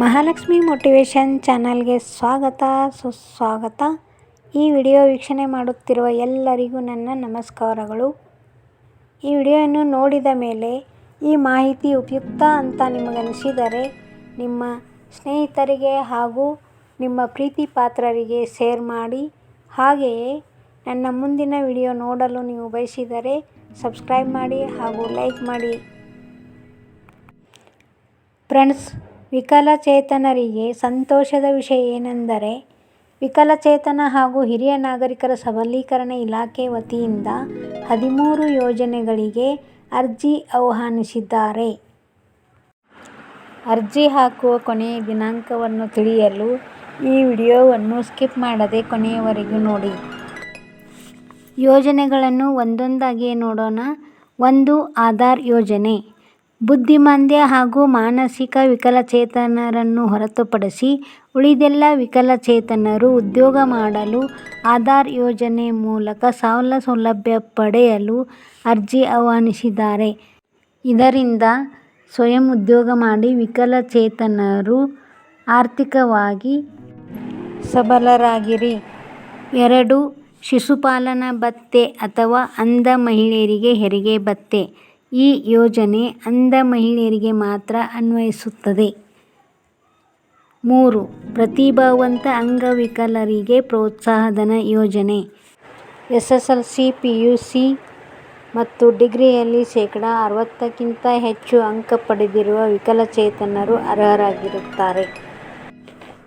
Mahalakshmi motivation ಚಾನಲ್ಗೆ ಸ್ವಾಗತ. ಸುಸ್ವಾಗತ. ಈ ವಿಡಿಯೋ ವೀಕ್ಷಣೆ ಮಾಡುತ್ತಿರುವ ಎಲ್ಲರಿಗೂ ನನ್ನ ನಮಸ್ಕಾರಗಳು. ಈ ವಿಡಿಯೋವನ್ನು ನೋಡಿದ ಮೇಲೆ ಈ ಮಾಹಿತಿ ಉಪಯುಕ್ತ ಅಂತ ನಿಮಗನಿಸಿದರೆ ನಿಮ್ಮ ಸ್ನೇಹಿತರಿಗೆ ಹಾಗೂ ನಿಮ್ಮ ಪ್ರೀತಿ ಪಾತ್ರರಿಗೆ ಶೇರ್ ಮಾಡಿ. ಹಾಗೆಯೇ ನನ್ನ ಮುಂದಿನ ವಿಡಿಯೋ ನೋಡಲು ನೀವು ಬಯಸಿದರೆ ಸಬ್ಸ್ಕ್ರೈಬ್ ಮಾಡಿ ಹಾಗೂ ಲೈಕ್ ಮಾಡಿ. ಫ್ರೆಂಡ್ಸ್ ವಿಕಲಚೇತನರಿಗೆ ಸಂತೋಷದ ವಿಷಯ ಏನೆಂದರೆ, ವಿಕಲಚೇತನ ಹಾಗೂ ಹಿರಿಯ ನಾಗರಿಕರ ಸಬಲೀಕರಣ ಇಲಾಖೆ ವತಿಯಿಂದ ಹದಿಮೂರು ಯೋಜನೆಗಳಿಗೆ ಅರ್ಜಿ ಆಹ್ವಾನಿಸಿದ್ದಾರೆ. ಅರ್ಜಿ ಹಾಕುವ ಕೊನೆಯ ದಿನಾಂಕವನ್ನು ತಿಳಿಯಲು ಈ ವಿಡಿಯೋವನ್ನು ಸ್ಕಿಪ್ ಮಾಡದೆ ಕೊನೆಯವರೆಗೂ ನೋಡಿ. ಯೋಜನೆಗಳನ್ನು ಒಂದೊಂದಾಗಿಯೇ ನೋಡೋಣ. ಒಂದು ಆಧಾರ್ ಯೋಜನೆ. ಬುದ್ಧಿಮಾಂದ್ಯ ಹಾಗೂ ಮಾನಸಿಕ ವಿಕಲಚೇತನರನ್ನು ಹೊರತುಪಡಿಸಿ ಉಳಿದೆಲ್ಲ ವಿಕಲಚೇತನರು ಉದ್ಯೋಗ ಮಾಡಲು ಆಧಾರ್ ಯೋಜನೆ ಮೂಲಕ ಸಾಲ ಸೌಲಭ್ಯ ಪಡೆಯಲು ಅರ್ಜಿ ಆಹ್ವಾನಿಸಿದ್ದಾರೆ. ಇದರಿಂದ ಸ್ವಯಂ ಉದ್ಯೋಗ ಮಾಡಿ ವಿಕಲಚೇತನರು ಆರ್ಥಿಕವಾಗಿ ಸಬಲರಾಗಿರಿ. ಎರಡು, ಶಿಶುಪಾಲನಾ ಭತ್ತೆ ಅಥವಾ ಅಂಧ ಮಹಿಳೆಯರಿಗೆ ಹೆರಿಗೆ ಭತ್ಯೆ ಈ ಯೋಜನೆ ಅಂಧ ಮಹಿಳೆಯರಿಗೆ ಮಾತ್ರ ಅನ್ವಯಿಸುತ್ತದೆ. ಮೂರು, ಪ್ರತಿಭಾವಂತ ಅಂಗವಿಕಲರಿಗೆ ಪ್ರೋತ್ಸಾಹಧನ ಯೋಜನೆ. S S L C P U C ಮತ್ತು ಡಿಗ್ರಿಯಲ್ಲಿ ಶೇಕಡಾ ಅರವತ್ತಕ್ಕಿಂತ ಹೆಚ್ಚು ಅಂಕ ಪಡೆದಿರುವ ವಿಕಲಚೇತನರು ಅರ್ಹರಾಗಿರುತ್ತಾರೆ.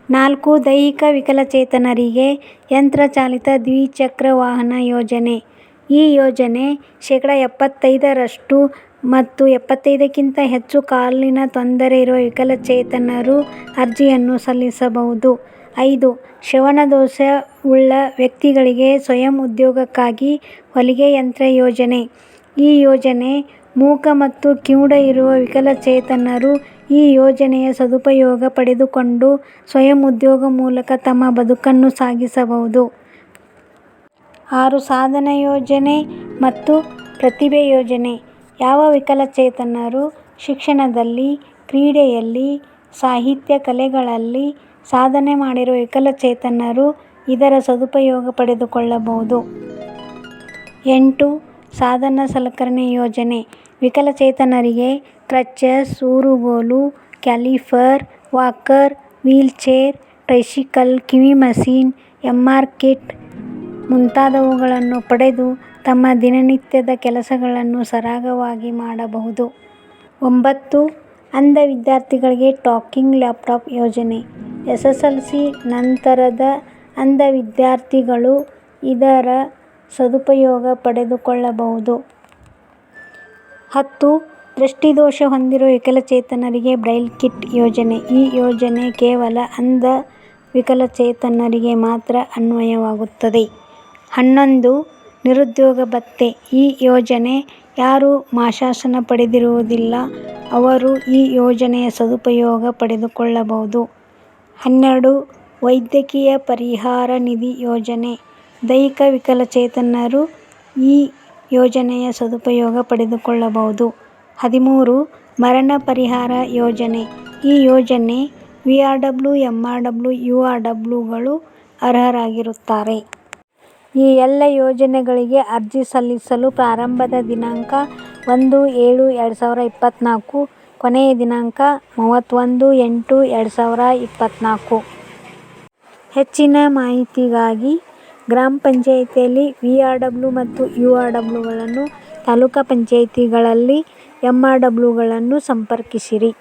ನಾಲ್ಕು, ದೈಹಿಕ ವಿಕಲಚೇತನರಿಗೆ ಯಂತ್ರಚಾಲಿತ ದ್ವಿಚಕ್ರ ವಾಹನ ಯೋಜನೆ. ಈ ಯೋಜನೆ ಶೇಕಡಾ ಎಪ್ಪತ್ತೈದರಷ್ಟು ಮತ್ತು ಎಪ್ಪತ್ತೈದಕ್ಕಿಂತ ಹೆಚ್ಚು ಕಾಲಿನ ತೊಂದರೆ ಇರುವ ವಿಕಲಚೇತನರು ಅರ್ಜಿಯನ್ನು ಸಲ್ಲಿಸಬಹುದು. ಐದು ಶ್ರವಣದೋಷ ಉಳ್ಳ ವ್ಯಕ್ತಿಗಳಿಗೆ ಸ್ವಯಂ ಉದ್ಯೋಗಕ್ಕಾಗಿ ಹೊಲಿಗೆ ಯಂತ್ರ ಯೋಜನೆ. ಈ ಯೋಜನೆ ಮೂಕ ಮತ್ತು ಕಿವುಡ ಇರುವ ವಿಕಲಚೇತನರು ಈ ಯೋಜನೆಯ ಸದುಪಯೋಗ ಪಡೆದುಕೊಂಡು ಸ್ವಯಂ ಉದ್ಯೋಗ ಮೂಲಕ ತಮ್ಮ ಬದುಕನ್ನು ಸಾಗಿಸಬಹುದು. ಆರು ಸಾಧನ ಯೋಜನೆ ಮತ್ತು ಪ್ರತಿಭೆ ಯೋಜನೆ. ಯಾವ ವಿಕಲಚೇತನರು ಶಿಕ್ಷಣದಲ್ಲಿ, ಕ್ರೀಡೆಯಲ್ಲಿ, ಸಾಹಿತ್ಯ ಕಲೆಗಳಲ್ಲಿ ಸಾಧನೆ ಮಾಡಿರುವ ವಿಕಲಚೇತನರು ಇದರ ಸದುಪಯೋಗ ಪಡೆದುಕೊಳ್ಳಬಹುದು. ಎಂಟು, ಸಾಧನ ಸಲಕರಣೆ ಯೋಜನೆ. ವಿಕಲಚೇತನರಿಗೆ ಕ್ರಚಸ್ ಊರುಗೋಲು ಕ್ಯಾಲಿಫರ್, ವಾಕರ್, ವೀಲ್ಚೇರ್, ಟ್ರೈಸಿಕಲ್, ಕಿವಿ ಮಷೀನ್, ಎಂಆರ್ ಕಿಟ್ ಮುಂತಾದವುಗಳನ್ನು ಪಡೆದು ತಮ್ಮ ದಿನನಿತ್ಯದ ಕೆಲಸಗಳನ್ನು ಸರಾಗವಾಗಿ ಮಾಡಬಹುದು. ಒಂಬತ್ತು, ಅಂಧ ವಿದ್ಯಾರ್ಥಿಗಳಿಗೆ ಟಾಕಿಂಗ್ ಲ್ಯಾಪ್ಟಾಪ್ ಯೋಜನೆ. ಎಸ್ಎಸ್ಎಲ್ಸಿ ನಂತರದ ಅಂಧ ವಿದ್ಯಾರ್ಥಿಗಳು ಇದರ ಸದುಪಯೋಗ ಪಡೆದುಕೊಳ್ಳಬಹುದು. ಹತ್ತು, ದೃಷ್ಟಿದೋಷ ಹೊಂದಿರುವ ವಿಕಲಚೇತನರಿಗೆ ಬ್ರೈಲ್ ಕಿಟ್ ಯೋಜನೆ. ಈ ಯೋಜನೆ ಕೇವಲ ಅಂಧ ವಿಕಲಚೇತನರಿಗೆ ಮಾತ್ರ ಅನ್ವಯವಾಗುತ್ತದೆ. ಹನ್ನೊಂದು ನಿರುದ್ಯೋಗ ಭತ್ತೆ. ಈ ಯೋಜನೆ ಯಾರು ಮಾಶಾಸನ ಪಡೆದಿರುವುದಿಲ್ಲ. ಅವರು ಈ ಯೋಜನೆಯ ಸದುಪಯೋಗ ಪಡೆದುಕೊಳ್ಳಬಹುದು. ಹನ್ನೆರಡು ವೈದ್ಯಕೀಯ ಪರಿಹಾರ ನಿಧಿ ಯೋಜನೆ. ದೈಹಿಕ ವಿಕಲಚೇತನರು ಈ ಯೋಜನೆಯ ಸದುಪಯೋಗ ಪಡೆದುಕೊಳ್ಳಬಹುದು. ಹದಿಮೂರು ಮರಣ ಪರಿಹಾರ ಯೋಜನೆ. ಈ ಯೋಜನೆ V R W M R W, U R ಡಬ್ಲ್ಯೂಗಳು ಅರ್ಹರಾಗಿರುತ್ತಾರೆ. ಈ ಎಲ್ಲ ಯೋಜನೆಗಳಿಗೆ ಅರ್ಜಿ ಸಲ್ಲಿಸಲು ಪ್ರಾರಂಭದ ದಿನಾಂಕ ಒಂದು ಏಳು ಎರಡು ಸಾವಿರ ಇಪ್ಪತ್ತ್ನಾಲ್ಕು ಕೊನೆಯ ದಿನಾಂಕ ಮೂವತ್ತೊಂದು ಎಂಟು ಎರಡು ಸಾವಿರ ಇಪ್ಪತ್ತ್ನಾಲ್ಕು ಹೆಚ್ಚಿನ ಮಾಹಿತಿಗಾಗಿ ಗ್ರಾಮ ಪಂಚಾಯಿತಿಯಲ್ಲಿ ವಿಆರ್ಡಬ್ಲ್ಯೂ ಮತ್ತು ಯುಆರ್ಡಬ್ಲ್ಯೂಗಳನ್ನು ತಾಲೂಕು ಪಂಚಾಯಿತಿಗಳಲ್ಲಿ ಎಂಆರ್ಡಬ್ಲ್ಯೂಗಳನ್ನು ಸಂಪರ್ಕಿಸಿರಿ.